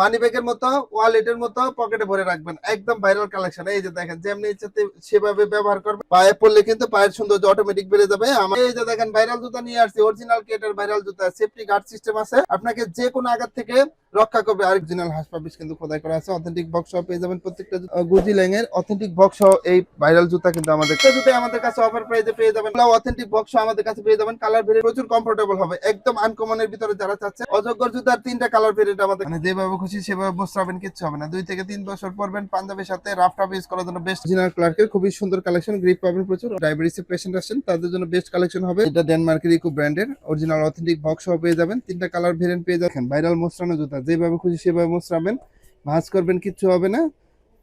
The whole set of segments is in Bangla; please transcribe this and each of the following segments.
মানি ব্যাগের মতো ওয়ালেটের মতো পকেটে ভরে রাখবেন। একদম ভাইরাল কালেকশন এই যে দেখেন, যেমনি ইচ্ছাতে সেভাবে ব্যবহার করবেন, পায়ে পড়লে কিন্তু পায়ের সৌন্দর্য অটোমেটিক বেড়ে যাবে। আমার এই যে দেখেন ভাইরাল জুতা নিয়ে আসছি অরিজিনাল কেটের ভাইরাল জুতা সেফটি গার্ড সিস্টেম আছে। আপনাকে যে কোনো আঘাত থেকে রক্ষা করবে। অরিজিনাল হাস পাবিস কিন্তু খোদাই করা আছে। অথেন্টিক বক্স পেয়ে যাবেন প্রত্যেকটা গুজি ল্যাং এর অথেন্টিক বক্স এই ভাইরাল জুতা কিন্তু আমাদের জুতাই আমাদের কাছে অফার প্রাইসে পেয়ে যাবেন। অথেন্টিক বক্স আমাদের কাছে পেয়ে যাবেন। কালার ভেরিয়েন্ট প্রচুর কমফোর্টেবল হবে। একদম আনকমনের ভিতরে যারা চাচ্ছে অজগর জুতার তিনটা কালার ভেরিয়েন্ট আমাদের মানে যেভাবে খুশি সেভাবে মোস্টাবেন কিচ্ছু হবে না। দুই থেকে তিন বছর পরবেন পাঞ্জাবের সাথে রাফ টাফ ইউজ করার জন্য বেস্ট অরিজিনাল ক্লার্কের খুবই সুন্দর কালেকশন গ্রিপ পাবেন প্রচুর। ডায়াবেটিস পেশেন্ট আসছেন তাদের জন্য বেস্ট কালেকশন হবে। এটা ডেনমার্কের ইকো ব্র্যান্ডের অরিজিনাল অথেন্টিক বক্স সহ পেয়ে যাবেন। তিনটা কালার ভেরিয়েন্ট পেয়ে যাবেন। ভাইরাল মোস্টানো জুতা যেভাবে খুশি সেভাবে মোস্টাবেন ভাঁজ করবেন কিচ্ছু হবে না।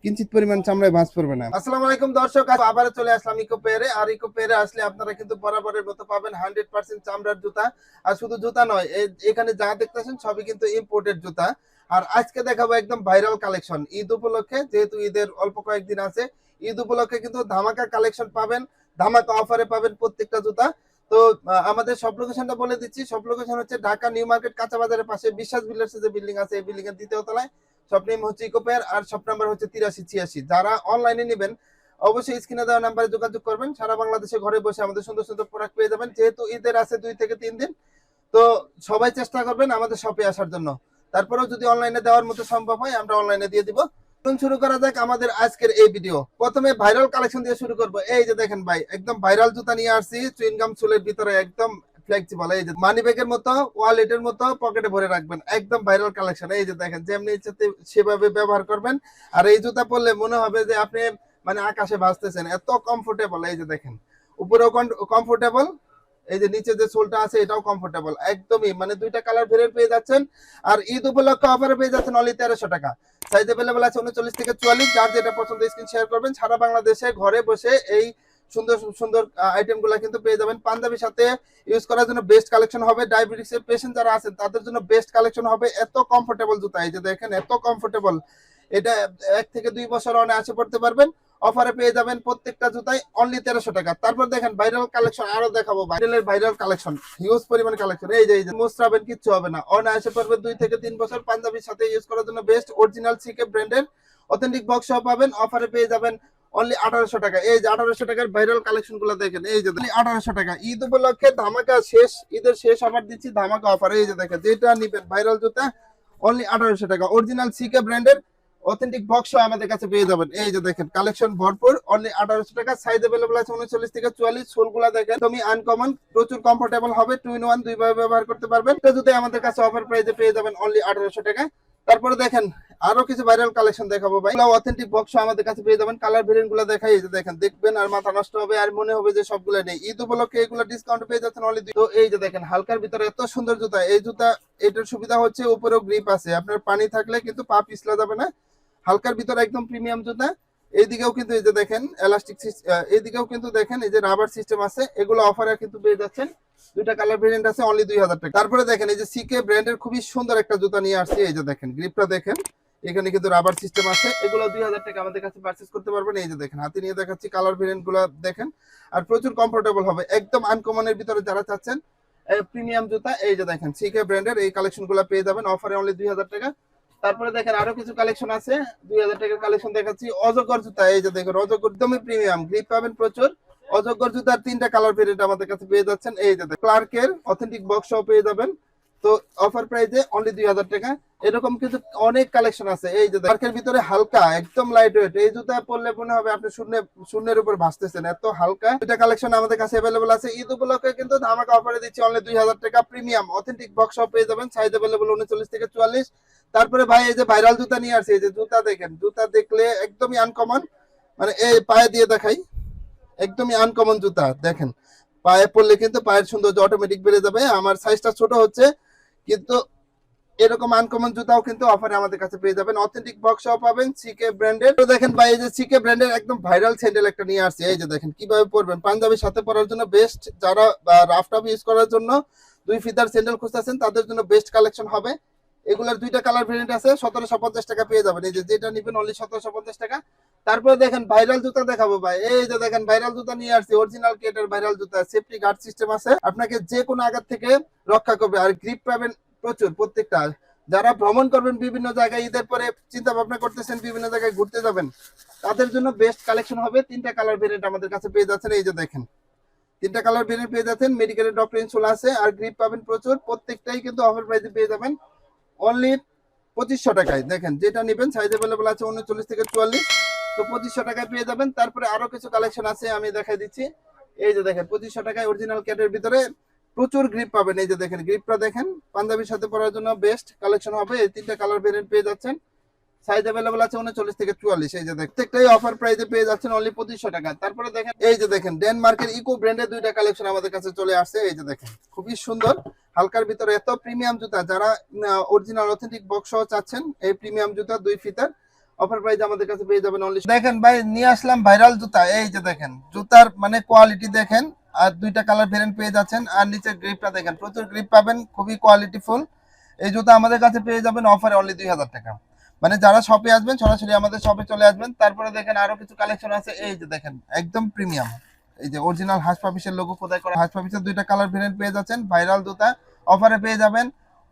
কিঞ্চিত পরিমাণ চামড়ায় ভাঁজ পড়বে না। আসসালামু আলাইকুম দর্শক আবার চলে আসলাম ইকো পেয়ারে আর ইকো পেয়ারে আসলে আপনারা কিন্তু বরাবরের মতো পাবেন হান্ড্রেড পার্সেন্ট চামড়ার জুতা। আর শুধু জুতা নয় এখানে যা দেখতেছেন সবই কিন্তু ইম্পোর্টেড জুতা। আর আজকে দেখাবো একদম ভাইরাল কালেকশন ঈদ উপলক্ষে যেহেতু ঈদের অল্প কয়েকদিন আছে, ঈদ উপলক্ষে কিন্তু ধামাকা কালেকশন পাবেন, ধামাকা অফারে পাবেন প্রত্যেকটা জুতা। তো আমাদের সব লোকেশনটা বলে দিচ্ছি। সব লোকেশন হচ্ছে ঢাকা নিউ মার্কেট কাঁচা বাজারের পাশে বিশ্বাস বিল্ডার্স যে বিল্ডিং আছে, এই বিল্ডিং এর দ্বিতীয় তলায়। শপ নেম হচ্ছে ইকোপেয়ার আর শপ নাম্বার হচ্ছে তিরাশি ছিয়াশি। যারা অনলাইনে নেবেন, অবশ্যই স্ক্রিনে দেওয়া নাম্বারে যোগাযোগ করবেন। সারা বাংলাদেশে ঘরে বসে আমাদের সুন্দর সুন্দর প্রোডাক্ট পেয়ে যাবেন। যেহেতু ঈদের আছে দুই থেকে তিন দিন, তো সবাই চেষ্টা করবেন আমাদের শপে আসার জন্য। তারপরেও যদি অনলাইনে দেওয়ার মতো সম্ভব হয়, আমরা অনলাইনে দিয়ে দিব। শুরু করা যাক আমাদের আজকের এই ভিডিও প্রথমে ভাইরাল কালেকশন দিয়ে শুরু করব। এই যে দেখেন ভাই, একদম ভাইরাল জুতা নিয়ে আসছি, চুইনগাম চুলের ভিতরে একদম ফ্লেক্সিবল এই যে মানি ব্যাগের মতো ওয়ালেটের মতো পকেটে ভরে রাখবেন, একদম ভাইরাল কালেকশন এই যে দেখেন, যেমনি ইচ্ছে সেভাবে ব্যবহার করবেন। আর এই জুতা পরলে মনে হবে যে আপনি মানে আকাশে ভাসতেছেন, এত কমফোর্টেবল এই যে দেখেন। উপরেও কমফোর্টেবল এই যে নিচে যে সোলটা আছে, এটাও কমফোর্টেবল একদমই মানে দুইটা কালার ভেরিয়েন্ট পেয়ে যাচ্ছেন। আর ঈদ উপলক্ষে অফারে পেয়ে যাচ্ছেন অনলি তেরোশো টাকা। সাইজ অ্যাভেলেবল আছে উনচল্লিশ থেকে চুয়াল্লিশ। যার যেটা পছন্দ স্ক্রিন শেয়ার করবেন, সারা বাংলাদেশে ঘরে বসে এই সুন্দর সুন্দর আইটেমগুলা কিন্তু পেয়ে যাবেন। পাঞ্জাবির সাথে ইউজ করার জন্য বেস্ট কালেকশন হবে। ডায়াবেটিস এর পেশেন্ট যারা আছেন, তাদের জন্য বেস্ট কালেকশন হবে। এত কমফোর্টেবল জুতা, এই যে দেখেন, এত কমফোর্টেবল এটা এক থেকে দুই বছর অনেক আছে পড়তে পারবেন। অফারে পেয়ে যাবেন প্রত্যেকটা জুতাই অনলি তেরোশো টাকা। তারপর দেখেন ভাইরাল কালেকশন আরও দেখাবো। ভাইরালের ভাইরাল কালেকশন হিউজ পরিমাণ কালেকশন এই যে এই যে কিচ্ছু হবে না। অনায়াসে পারবেন দুই থেকে তিন বছর পাঞ্জাবির সাথে ইউজ করার জন্য বেস্ট অরিজিনাল সিকে ব্র্যান্ডের অথেন্টিক বক্স পাবেন। অফারে পেয়ে যাবেন অনলি আঠারোশো টাকা। এই যে, আঠারোশো টাকার ভাইরাল কালেকশনগুলো দেখেন। এই যে আঠারোশো টাকা। ঈদ উপলক্ষে ধামাকা শেষ, ঈদের শেষ অফার দিচ্ছি ধামাকা অফার এই যে দেখেন, যেটা নিবেন ভাইরাল জুতা অনলি আঠারোশো টাকা। অরিজিনাল সিকে ব্র্যান্ডের অথেন্টিক বক্স আমাদের কাছে পেয়ে যাবেন। এই যে দেখেন কালেকশন ভরপুর অনলি আঠারোশো টাকা সাইজ অ্যাভেলেবল আছে উনচল্লিশ থেকে চুয়াল্লিশ, সোলগুলা দেখেন। তুমি আনকমন প্রচুর কমফোর্টেবল হবে টু ইন ওয়ান দুইভাবে ব্যবহার করতে পারবেন। তো যদি আমাদের কাছে অফার প্রাইসে পেয়ে যাবেন অনলি আঠারোশো টাকা। তারপরে দেখেন, আরও কিছু ভাইরাল কালেকশন দেখাবো ভাই। অথেন্টিক বক্স আমাদের কাছে পেয়ে যাবেন। কালার ভেরিয়েন্টগুলো দেখাই যে দেখেন, দেখবেন আর মাথা নষ্ট হবে, আর মনে হবে যে সবগুলো নেই। ঈদ উপলক্ষে এগুলো ডিসকাউন্ট পেয়ে যাচ্ছেন অনলি তো এই যে দেখেন, হালকার ভিতরে এত সুন্দর জুতা, এই জুতা এটার সুবিধা হচ্ছে উপরেও গ্রিপ আছে। আপনার পানি থাকলে কিন্তু পা পিছলা যাবে না। হালকার ভিতরে একদম প্রিমিয়াম জুতা। এইদিকেও কিন্তু এই যে দেখেন এলাস্টিক এইদিকেও কিন্তু দেখেন, এই যে রাবার সিস্টেম আছে, এগুলো অফারে কিন্তু পেয়ে যাচ্ছেন। দুইটা কালার ভেরিয়েন্ট আছে অনলি দুই হাজার টাকা। তারপরে দেখেন, এই যে সিকে ব্র্যান্ডের খুবই সুন্দর একটা জুতা নিয়ে আসছে, এই যে দেখেন গ্রিপটা দেখেন, এখানে কিন্তু রাবার সিস্টেম আছে। এগুলো দুই হাজার টাকা আমাদের কাছে পারচেস করতে পারবেন, এই যে দেখেন, হাতে নিয়ে দেখাচ্ছি কালার ভেরিয়েন্টগুলো দেখেন। আর প্রচুর কমফোর্টেবল হবে, একদম আনকমনের ভিতরে যারা চাচ্ছেন প্রিমিয়াম জুতা, এই যে দেখেন সিকে ব্র্যান্ডের এই কালেকশনগুলো পেয়ে যাবেন অফারে অনলি দুই হাজার টাকা। তারপরে দেখেন আরও কিছু কালেকশন আছে। দুই হাজার টাকার কালেকশন দেখাচ্ছি। অজগর জুতা, এই যে দেখেন, অজগর একদমই প্রিমিয়াম গ্রিপ পাবেন প্রচুর। অজগর জুতার তিনটা কালার ভেরিয়েন্ট আমাদের কাছে পেয়ে যাচ্ছেন। এই যে ক্লার্কের অথেন্টিক বক্স পেয়ে যাবেন। তো অফার প্রাইসে অনলি দুই হাজার টাকা। এরকম কিন্তু অনেক কালেকশন আছে। এই যে ক্লার্কের ভিতরে হালকা, একদম লাইট ওয়েট এই জুতা পরলে মনে হবে আপনি শূন্য, শূন্যের উপর ভাসতেছেন। এত হালকা। দুটা কালেকশন আমাদের কাছে অ্যাভেলেবল আছে। ঈদ উপলক্ষে কিন্তু ধামাকা অফারে দিচ্ছি। অনলি দুই হাজার টাকা প্রিমিয়াম অথেন্টিক বক্স পেয়ে যাবেন। সাইজ অ্যাভেলেবল উনচল্লিশ থেকে চুয়াল্লিশ। তারপরে ভাই এই যে ভাইরাল জুতা নিয়ে আসছে, এই যে জুতা দেখেন, জুতা দেখলে একদমই আনকমন মানে এই পায়ে দিয়ে দেখাই, একদমই আনকমন জুতা, দেখেন। পায়ে পড়লে কিন্তু পায়ের সৌন্দর্য অটোমেটিক বেড়ে যাবে। আমার সাইজটা ছোট হচ্ছে, কিন্তু এরকম আনকমন জুতাও কিন্তু অফারে আমাদের কাছে পেয়ে যাবেন। অথেন্টিক বক্স পাবেন সিকে ব্র্যান্ডের তো দেখেন ভাই, এই যে সিকে ব্র্যান্ডের একদম ভাইরাল স্যান্ডেল একটা নিয়ে আসছে। এই যে দেখেন, কীভাবে পরবেন? পাঞ্জাবির সাথে পরার জন্য বেস্ট যারা রাফ ইউজ করার জন্য দুই ফিতার স্যান্ডেল খুঁজতেছেন, তাদের জন্য বেস্ট কালেকশন হবে। এগুলোর দুইটা কালার ভেরিয়েন্ট আছে, সতেরোশো পঞ্চাশ টাকা পেয়ে যাবেন। এই যে যেটা নিবেন অনলি সতেরোশো পঞ্চাশ টাকা। তারপরে দেখেন ভাইরাল জুতা দেখাবো ভাই। এই যে দেখেন ভাইরাল জুতা নিয়ে আসছি অরিজিনাল কেটের ভাইরাল জুতা সেফটি গার্ড সিস্টেম আছে। আপনাকে যে কোনো আঘাত থেকে রক্ষা করবে আর গ্রিপ পাবেন প্রচুর প্রত্যেকটা। যারা ভ্রমণ করবেন বিভিন্ন জায়গায়, ঈদের পরে চিন্তা ভাবনা করতেছেন বিভিন্ন জায়গায় ঘুরতে যাবেন, তাদের জন্য বেস্ট কালেকশন হবে তিনটা কালার ভেরিয়েন্ট আমাদের কাছে পেয়ে যাচ্ছেন। এই যে দেখেন, তিনটা কালার ভেরিয়েন্ট পেয়ে যাচ্ছেন। মেডিকেলের ডক্টর ইনসুল আছে আর গ্রিপ পাবেন প্রচুর। প্রত্যেকটাই কিন্তু অফার প্রাইসে পেয়ে যাবেন। অনলি পঁচিশশো টাকায়। দেখেন, যেটা নেবেন সাইজ অ্যাভেলেবল আছে উনচল্লিশ থেকে চুয়াল্লিশ। তো পঁচিশশো টাকায় পেয়ে যাবেন। তারপরে আরও কিছু কালেকশন আছে, আমি দেখাই দিচ্ছি। এই যে দেখেন, পঁচিশশো টাকায় অরিজিনাল ক্যাটের ভিতরে প্রচুর গ্রিপ পাবেন। এই যে দেখেন গ্রিপটা দেখেন, পাঞ্জাবির সাথে পড়ার জন্য বেস্ট কালেকশন হবে। এই তিনটা কালার ভেরিয়েন্ট পেয়ে যাচ্ছেন। সাইজ অ্যাভেলেবল আছে উনচল্লিশ থেকে চুয়াল্লিশ। এই যে দেখেন প্রত্যেকটাই অফার প্রাইসে পেয়ে যাচ্ছেন অনলি পঁচিশশো টাকা। তারপরে দেখেন, এই যে দেখেন ডেনমার্কের ইকো ব্র্যান্ডের দুইটা কালেকশন আমাদের কাছে চলে আসছে। এই যে দেখেন, খুবই সুন্দর। হালকার ভিতরে এত প্রিমিয়াম জুতা, যারা অরিজিনাল অথেন্টিক বক্স সহ চাচ্ছেন, এই প্রিমিয়াম জুতা দুই ফিতার অফার প্রাইস আমাদের কাছে পেয়ে যাবেন অনলি দেখেন ভাই, নিয়ে আসলাম ভাইরাল জুতা। এই যে দেখেন, জুতার মানে কোয়ালিটি দেখেন, আর দুইটা কালার ভেরিয়েন্ট পেয়ে যাচ্ছেন। আর নিচের গ্রিপটা দেখেন, প্রচুর গ্রিপ পাবেন, খুবই কোয়ালিটি ফুল এই জুতা আমাদের কাছে পেয়ে যাবেন অফারে অনলি দুই হাজার টাকা। মানে যারা শপে আসবেন, সরাসরি আমাদের শপে চলে আসবেন। তারপরে দেখেন আরও কিছু কালেকশন আছে। এই যে দেখেন, একদম প্রিমিয়াম এই যে অরিজিনাল হাঁস পাপিসের লোগো খোদাই করা? হাঁস পাপিসের দুইটা কালার ভেরিয়েন্ট পেয়ে যাচ্ছেন। ভাইরাল জুতা অফারে পেয়ে যাবেন।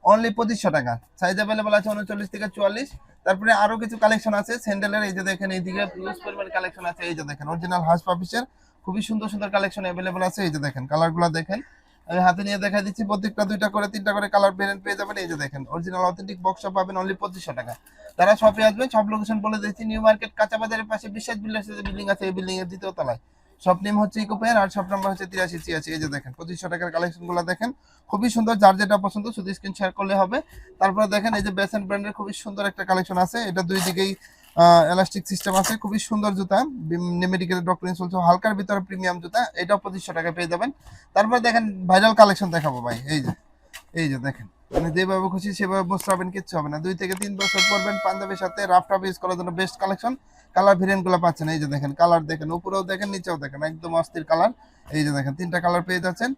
অনলি পঁচিশশো টাকা। সাইজ অ্যাভেলেবল আছে উনচল্লিশ থেকে চুয়াল্লিশ। তারপরে আরও কিছু কালেকশন আছে। স্যান্ডেলের এই যে দেখেন এইদিকে ইউজ পরিমাণ কালেকশন আছে। এই যে দেখেন অরিজিনাল হাঁস পাপিসের খুবই সুন্দর সুন্দর কালেকশন অ্যাভেলেবল আছে। এই যে দেখেন কালারগুলো দেখেন। আমি হাতে নিয়ে দেখা দিচ্ছি, প্রত্যেকটা দুইটা করে, তিনটা করে কালার ভেরিয়েন্ট পেয়ে যাবেন। এই যে দেখেন অরিজিনাল অথেন্টিক বক্স পাবেন অনলি পঁচিশশো টাকা। তারা শপে আসবেন সব লোকেশন বলে দিচ্ছি নিউ মার্কেট কাঁচা বাজারের পাশে বিশ্বাস বিল্ডার্স বিল্ডিং আছে, এই বিল্ডিং এর দ্বিতীয় তলায়। সব নেম হচ্ছে ইকো পেয়ার আর সব নাম্বার হচ্ছে তিরাশি ছিয়াশি। এই যে দেখেন, পঁচিশশো টাকার কালেকশনগুলো দেখেন, খুবই সুন্দর, যার যেটা পছন্দ, শুধু স্ক্রিন শেয়ার করলে হবে। তারপরে দেখেন, এই যে বেসেন ব্র্যান্ডের খুবই সুন্দর একটা কালেকশন আছে, এটা দুই দিকেই এলাস্টিক সিস্টেম আছে, খুবই সুন্দর জুতা। মেডিকেল ডক্টর চলছে, হালকার ভিতরে প্রিমিয়াম জুতা, এটাও পঁচিশশো টাকা পেয়ে যাবেন। তারপরে দেখেন ভাইরাল কালেকশন দেখাবো ভাই, এই যে এই যে দেখেন। মানে যেভাবে খুশি সেভাবে বসতে কিচ্ছু হবে না। দুই থেকে তিন বছর পরবেন পাঞ্জাবের সাথে রাফ টাফ ইউজ করার জন্য বেস্ট কালেকশন কালার ভেরিয়েন্টগুলো পাচ্ছেন, এই যে দেখেন কালার দেখেন, উপরেও দেখেন, নিচেও দেখেন, একদম অস্থির কালার এই যে দেখেন, তিনটা কালার পেয়ে যাচ্ছেন।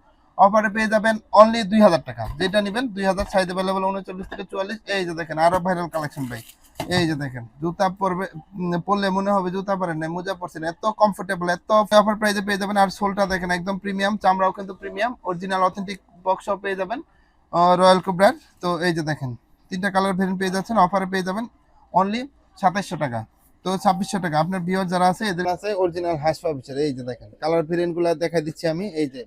অফারে পেয়ে যাবেন অনলি দুই হাজার টাকা। যেটা নেবেন দুই হাজার সাইজ অ্যাভেলেবল উনচল্লিশ থেকে চুয়াল্লিশ। এই যে দেখেন, আরও ভাইরাল কালেকশন ভাই। এই যে দেখেন, জুতা পরবে পরলে মনে হবে জুতা পরেন না মোজা পরছেন এত কমফোর্টেবল এত অফার প্রাইসে পেয়ে যাবেন। আর সোলটা দেখেন, একদম প্রিমিয়াম চামড়াও কিন্তু প্রিমিয়াম অরিজিনাল অথেন্টিক বক্সও পেয়ে যাবেন রয়্যাল কোব্রার তো এই যে দেখেন, তিনটা কালার ভেরিয়েন্ট পেয়ে যাচ্ছেন অফারে পেয়ে যাবেন অনলি সাতাইশশো টাকা। তো ছাব্বিশশো টাকা। আপনার বিয়র যারা আছে, এদের আছে অরিজিনাল হাঁস পাবিচার এই যে দেখেন কালার ভেরিয়েন্টগুলো দেখা দিচ্ছি আমি। এই যে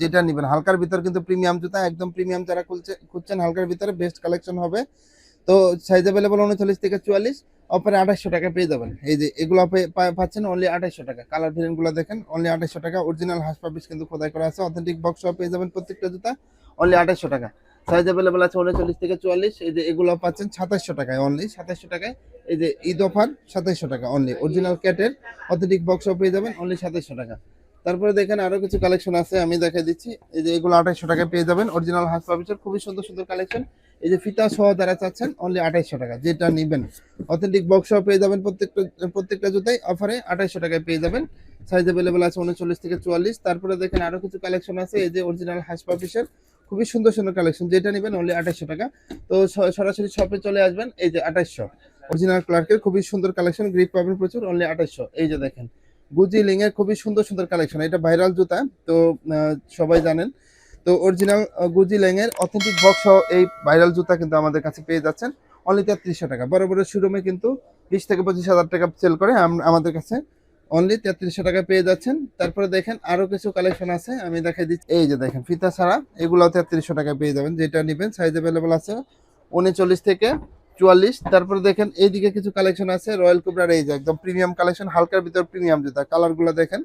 যেটা নিবেন। হালকার ভিতর কিন্তু প্রিমিয়াম জুতা, একদম প্রিমিয়াম যারা খুলছে, খুঁজছেন, হালকার ভিতরে বেস্ট কালেকশন হবে। তো সাইজ অ্যাভেলেবল উনচল্লিশ থেকে চুয়াল্লিশ অফারে আঠাশশো টাকা পেয়ে যাবেন। এই যে এগুলো পাচ্ছেন অনলি আঠাশশো টাকা। কালার ভেরিয়েন্টগুলো দেখেন অনলি আঠাশশো টাকা। অরিজিনাল হাঁস পাবিস কিন্তু খোদাই করা আছে। অথেন্টিক বক্স পেয়ে যাবেন প্রত্যেকটা জুতা অনলি আঠাশশো টাকা। সাইজ অ্যাভেলেবল আছে উনচল্লিশ থেকে চুয়াল্লিশ, এই যে এগুলো পাচ্ছেন সাতাশশো টাকায় অনলি সাতাশশো টাকায়। এই যে ঈদ অফার সাতাশশো টাকা অনলি অরিজিনাল ক্যাটের অথেন্টিক বক্স পেয়ে যাবেন অনলি সাতাশশো টাকা। তারপরে দেখেন আরও কিছু কালেকশন আছে, আমি দেখা দিচ্ছি। এই যে এগুলো আঠাইশশো টাকায় পেয়ে যাবেন অরিজিনাল হাঁস পাবিসের খুবই সুন্দর সুন্দর কালেকশন এই যে ফিতা সহ যারা চাচ্ছেন অনলি আঠাইশশো টাকা, যেটা নিবেন। অথেন্টিক বক্স পেয়ে যাবেন প্রত্যেকটা প্রত্যেকটা জুতাই অফারে আঠাইশশো টাকায় পেয়ে যাবেন। সাইজ অ্যাভেলেবেল আছে উনচল্লিশ থেকে চুয়াল্লিশ। তারপরে দেখেন আরও কিছু কালেকশন আছে, এই যে অরিজিনাল হাঁস পাপিসের খুবই সুন্দর সুন্দর কালেকশন যেটা নেবেন অনলি আঠাইশশো টাকা। তো সরাসরি শপে চলে আসবেন, এই যে আঠাইশশো। অরিজিনাল ক্লার্কের খুবই সুন্দর কালেকশন গ্রিপ পাবেন প্রচুর অনলি আঠাইশশো। এই যে দেখেন গুজি লিং এর খুবই সুন্দর সুন্দর কালেকশন এটা ভাইরাল জুতা, তো সবাই জানেন। তো অরিজিনাল গুজি লেং এর অথেন্টিক বক্স এই ভাইরাল জুতা কিন্তু আমাদের কাছে পেয়ে যাচ্ছেন। অনলি তেত্রিশশো টাকা। বড় বড় শোরুমে কিন্তু বিশ থেকে পঁচিশ হাজার টাকা সেল করে। আমাদের কাছে অনলি তেত্রিশশো টাকা পেয়ে যাচ্ছেন। তারপরে দেখেন আরও কিছু কালেকশন আছে। আমি দেখাই দিচ্ছি। এই যে দেখেন, ফিতা ছাড়া এগুলো তেত্রিশশো টাকা পেয়ে যাবেন। যেটা নেবেন সাইজ অ্যাভেলেবল আছে উনচল্লিশ থেকে চুয়াল্লিশ, তারপরে দেখেন এইদিকে কিছু কালেকশন আছে রয়্যাল কুবরার এই যে একদম প্রিমিয়াম কালেকশন হালকার ভিতর প্রিমিয়াম জুতা কালারগুলো দেখেন।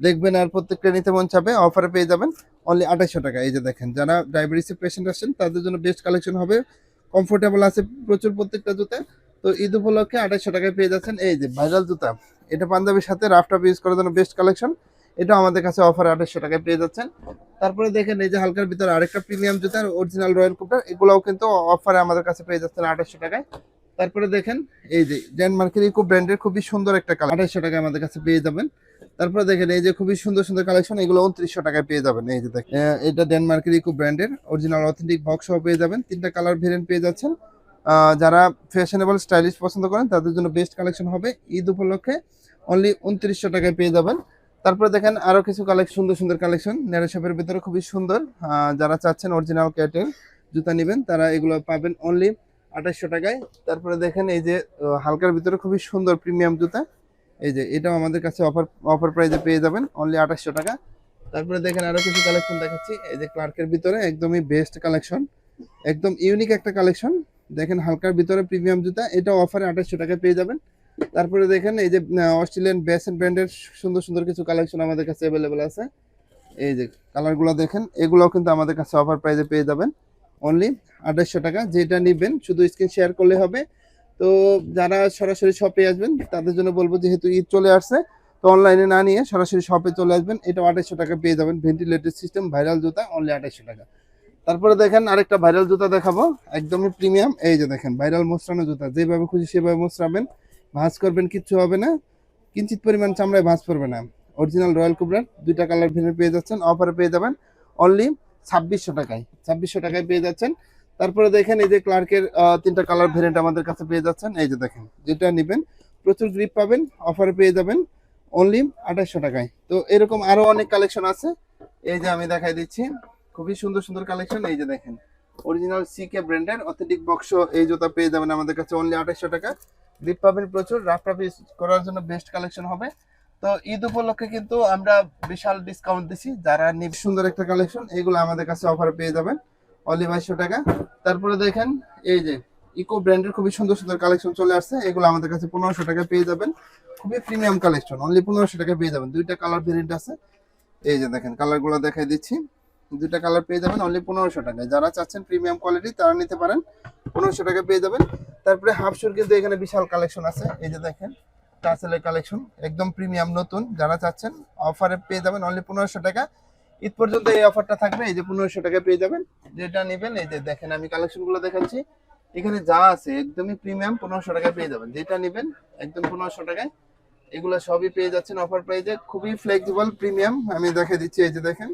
দেখবেন আর প্রত্যেকটা নিতে মন চাবে অফারে পেয়ে যাবেন। অনলি আঠাইশশো টাকা, এই যে দেখেন, যারা ডায়াবেটিসের পেশেন্ট আসছেন তাদের জন্য বেস্ট কালেকশন হবে। কমফোর্টেবল আছে প্রচুর প্রত্যেকটা জুতা। তো ঈদ উপলক্ষে আঠাইশশো টাকায় পেয়ে যাচ্ছেন এই যে ভাইরাল জুতা। এটা পাঞ্জাবির সাথে রাফটাপ ইউজ করার জন্য বেস্ট কালেকশন এটা আমাদের কাছে অফারে আঠাইশশো টাকায় পেয়ে যাচ্ছেন। তারপরে দেখেন এই যে হালকার ভিতরে আরেকটা প্রিমিয়াম জুতা অরিজিনাল রয়্যাল কুপটার এগুলোও কিন্তু অফারে আমাদের কাছে পেয়ে যাচ্ছেন আঠাইশশো টাকায়। তারপরে দেখেন এই যে ডেনমার্কের ইকো ব্র্যান্ডের খুবই সুন্দর একটা কালার আঠাইশশো টাকায় আমাদের কাছে পেয়ে যাবেন। তারপরে দেখেন এই যে খুবই সুন্দর সুন্দর কালেকশন এগুলো উনত্রিশশো টাকায় পেয়ে যাবেন। এই যে দেখেন এটা ডেনমার্কের ইকো ব্র্যান্ডের অরিজিনাল অথেন্টিক বক্স সহ পেয়ে যাবেন। তিনটা কালার ভেরিয়েন্ট পেয়ে যাচ্ছেন। যারা ফ্যাশনেবল স্টাইলিশ পছন্দ করেন, তাদের জন্য বেস্ট কালেকশন হবে ঈদ উপলক্ষে। অনলি উনত্রিশশো টাকায় পেয়ে যাবেন। তারপরে দেখেন আরও কিছু কালেকশন সুন্দর সুন্দর কালেকশন ন্যারো শপের ভিতরে খুবই সুন্দর। যারা চাচ্ছেন অরিজিনাল ক্যাটের জুতা নেবেন, তারা এগুলো পাবেন অনলি আঠাশশো টাকায়। তারপরে দেখেন এই যে হালকার ভিতরে খুবই সুন্দর প্রিমিয়াম জুতা। এই যে, এটাও আমাদের কাছে অফার অফার প্রাইজে পেয়ে যাবেন অনলি আঠাশশো টাকা। তারপরে দেখেন আরও কিছু কালেকশন দেখাচ্ছি। এই যে ক্লার্কের ভিতরে একদমই বেস্ট কালেকশন একদম ইউনিক একটা কালেকশন দেখেন হালকার ভিতরে প্রিমিয়াম জুতা এটা অফারে আঠাশশো টাকায় পেয়ে যাবেন। তারপরে দেখেন এই যে অস্ট্রেলিয়ান বেসেন ব্র্যান্ডের সুন্দর সুন্দর কিছু কালেকশন আমাদের কাছে অ্যাভেলেবেল আছে। এই যে কালারগুলো দেখেন, এগুলোও কিন্তু আমাদের কাছে অফার প্রাইসে পেয়ে যাবেন। অনলি আঠাশশো টাকা, যেটা নেবেন, শুধু স্ক্রিন শেয়ার করলে হবে। তো যারা সরাসরি শপে আসবেন, তাদের জন্য বলব যেহেতু ঈদ চলে আসছে, তো অনলাইনে না নিয়ে সরাসরি শপে চলে আসবেন। এটা আঠাশশো টাকা পেয়ে যাবেন। ভেন্টিলেটেড সিস্টেম ভাইরাল জুতা অনলি আঠাশশো টাকা। তারপরে দেখেন আরেকটা ভাইরাল জুতা দেখাবো, একদমই প্রিমিয়াম এই যে দেখেন ভাইরাল মোসরানো জুতা, যেভাবে খুশি সেভাবে মোসরাবেন। ভাঁজ করবেন, কিচ্ছু হবে না। কিঞ্চিত পরিমাণ চামড়ায় ভাঁজ পড়বে না। অরিজিনাল রয়্যাল কুবরার দুইটা কালার ভেঙে পেয়ে যাচ্ছেন অফারে পেয়ে যাবেন। অনলি ছাব্বিশশো টাকায় ছাব্বিশশো টাকায় পেয়ে যাচ্ছেন। তারপরে দেখেন এই যে ক্লার্কের তিনটা কালার ভেরিয়েন্ট আমাদের কাছে পেয়ে যাচ্ছেন। এই যে দেখেন, যেটা নেবেন, প্রচুর গ্রিপ পাবেন অফারে পেয়ে যাবেন। অনলি আঠাশশো টাকায়। তো এরকম আরও অনেক কালেকশন আছে। এই যে আমি দেখাই দিচ্ছি, খুবই সুন্দর সুন্দর কালেকশন এই যে দেখেন অরিজিনাল সিকে ব্র্যান্ডের অথেন্টিক বক্স এই জুতা পেয়ে যাবেন আমাদের কাছে। অনলি আঠাশশো টাকা। গ্রিপ পাবেন প্রচুর রাফ রাফ করার জন্য বেস্ট কালেকশন হবে। তো ঈদ উপলক্ষে কিন্তু আমরা বিশাল ডিসকাউন্ট দিছি, যারা নিব সুন্দর একটা কালেকশন এগুলো আমাদের কাছে অফার পেয়ে যাবেন। অনলি বাইশশো টাকা। তারপরে দেখেন, এই যে ইকো ব্র্যান্ডের খুবই সুন্দর সুন্দর কালেকশন চলে আসছে, এগুলো আমাদের কাছে পনেরোশো টাকা পেয়ে যাবেন। খুবই প্রিমিয়াম কালেকশন অনলি পনেরোশো টাকা পেয়ে যাবেন। দুইটা কালার ভেরিয়েন্ট আছে। এই যে দেখেন কালারগুলো দেখাই দিচ্ছি। দুইটা কালার পেয়ে যাবেন অনলি পনেরোশো টাকায়। যারা চাচ্ছেন প্রিমিয়াম কোয়ালিটি তারা নিতে পারেন, পনেরোশো টাকা পেয়ে যাবেন। তারপরে হাফ শুর কিন্তু এখানে বিশাল কালেকশন আছে। এই যে দেখেন টাসেলের কালেকশন একদম প্রিমিয়াম নতুন। যারা চাচ্ছেন অফারে পেয়ে যাবেন অনলি পনেরোশো টাকা। ঈদ পর্যন্ত এই অফারটা থাকবে, এই যে পনেরোশো টাকা পেয়ে যাবেন। যেটা নেবেন, এই যে দেখেন, আমি কালেকশনগুলো দেখাচ্ছি। এখানে যা আছে, একদমই প্রিমিয়াম পনেরোশো টাকায় পেয়ে যাবেন। যেটা নেবেন, একদম পনেরোশো টাকায়। এগুলো সবই পেয়ে যাচ্ছেন অফার প্রাইজে খুবই ফ্লেক্সিবল প্রিমিয়াম আমি দেখে দিচ্ছি, এই যে দেখেন।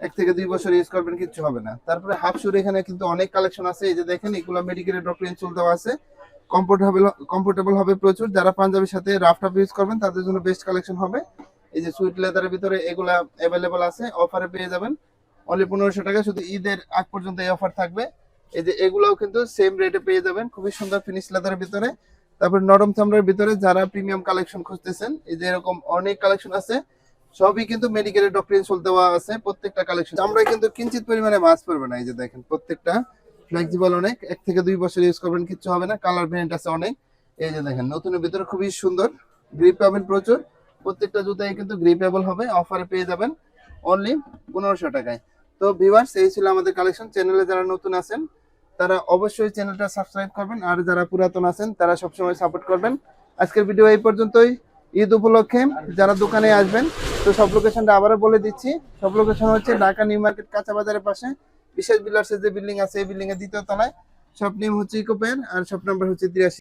এক থেকে দুই বছর ইউজ করবেন, কিচ্ছু হবে না। তারপরে হাফ শুর এখানে কিন্তু অনেক কালেকশন আছে। এই যে দেখেন, এগুলো মেডিকেলের ডক্টর ইনসুল দেওয়া আছে। কমফোর্টেবল কমফোর্টেবল হবে প্রচুর। যারা পাঞ্জাবির সাথে রাফ টাফ ইউজ করবেন, তাদের জন্য বেস্ট কালেকশন হবে। এই যে সুইট লেদারের ভিতরে এগুলা অ্যাভেলেবল আছে অফারে পেয়ে যাবেন। অনলি পনেরোশো টাকা, শুধু ঈদের আগ পর্যন্ত এই অফার থাকবে। এই যে এগুলোও কিন্তু সেম রেটে পেয়ে যাবেন। খুবই সুন্দর ফিনিশ লেদারের ভিতরে। তারপর নরম চামড়ার ভিতরে যারা প্রিমিয়াম কালেকশন খুঁজতেছেন, এই যে এরকম অনেক কালেকশন আছে। সবই কিন্তু মেডিকেলের ডক্টরিন চল দেওয়া আছে, প্রত্যেকটা কালেকশন চামড়ায় কিন্তু কিঞ্চিত পরিমাণে মাছ পড়বে না, এই যে দেখেন, প্রত্যেকটা ফ্লেক্সিবল অনেক, এক থেকে দুই বছর ইউজ করবেন, কিচ্ছু হবে না কালার ভেরিয়েন্ট আছে অনেক। এই যে দেখেন, নতুনের ভিতরে খুবই সুন্দর গ্রিপ পাবেন প্রচুর। প্রত্যেকটা জুতাই কিন্তু গ্রিপেবল হবে অফারে পেয়ে যাবেন অনলি পনেরোশো টাকায়। তো ভিউয়ার্স এই ছিল আমাদের কালেকশন চ্যানেলে যারা নতুন আছেন, তারা অবশ্যই চ্যানেলটা সাবস্ক্রাইব করবেন। আর যারা পুরাতন আছেন, তারা সবসময় সাপোর্ট করবেন। আজকের ভিডিও এই পর্যন্তই। ঈদ উপলক্ষে যারা দোকানে আসবেন, তো সব লোকেশনটা আবারও বলে দিচ্ছি। সব লোকেশন হচ্ছে ঢাকা নিউ মার্কেট কাঁচা বাজারের পাশে। বিশেষ বিলার্সের যে বিল্ডিং আছে, এই বিল্ডিং এর দ্বিতীয় তলায়। শপ নেম হচ্ছে ইকোপেন আর শপ নাম্বার হচ্ছে তিরাশি।